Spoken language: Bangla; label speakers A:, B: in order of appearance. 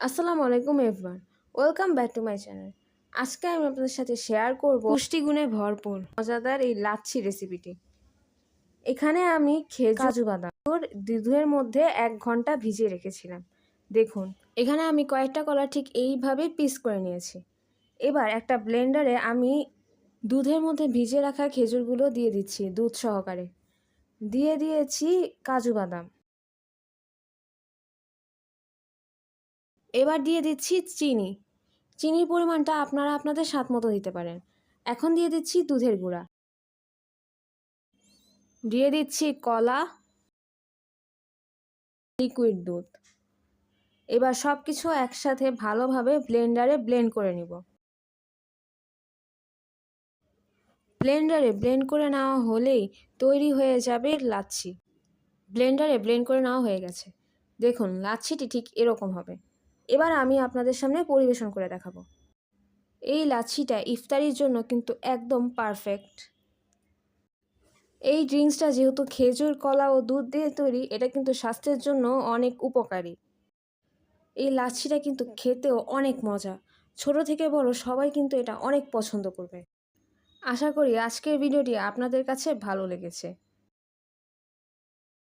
A: আসসালামু আলাইকুম everyone welcome back to my channel আজকে আমি আপনাদের সাথে শেয়ার করব পুষ্টিগুণে ভরপুর মজাদার এই লাচ্ছি রেসিপিটি এখানে আমি খেজুর কাজু বাদাম। দুধের মধ্যে এক ঘণ্টা ভিজিয়ে রেখেছিলাম। দেখুন এখানে আমি কয়েকটা কলা ঠিক এইভাবে পিস করে নিয়েছি। এবার একটা ব্লেন্ডারে আমি দুধের মধ্যে ভিজিয়ে রাখা খেজুরগুলো দিয়ে দিচ্ছি দুধ সহকারে। দিয়ে দিয়েছি কাজু বাদাম। এবার দিয়ে দিচ্ছি চিনি। চিনির পরিমাণটা আপনারা আপনাদের স্বাদ মতো দিতে পারেন। এখন দিয়ে দিচ্ছি দুধের গুঁড়া। দিয়ে দিচ্ছি কলা লিকুইড দুধ। এবার সব কিছু একসাথে ভালোভাবে ব্লেন্ডারে ব্লেন্ড করে নিব। ব্লেন্ডারে ব্লেন্ড করে নেওয়া হলেই তৈরি হয়ে যাবে লাচ্ছি। ব্লেন্ডারে ব্লেন্ড করে নেওয়া হয়ে গেছে। দেখুন, লাচ্ছিটি ঠিক এরকম হবে। এবার আমি আপনাদের সামনে পরিবেশন করে দেখাবো। এই লাচ্ছিটা ইফতারির জন্য কিন্তু একদম পারফেক্ট এই ড্রিঙ্কসটা যেহেতু খেজুর, কলা ও দুধ দিয়ে তৈরি, এটা কিন্তু স্বাস্থ্যের জন্য অনেক উপকারী। এই লাচ্ছিটা কিন্তু খেতেও অনেক মজা। ছোট থেকে বড় সবাই কিন্তু এটা অনেক পছন্দ করবে। আশা করি আজকের ভিডিওটি আপনাদের কাছে ভালো লেগেছে।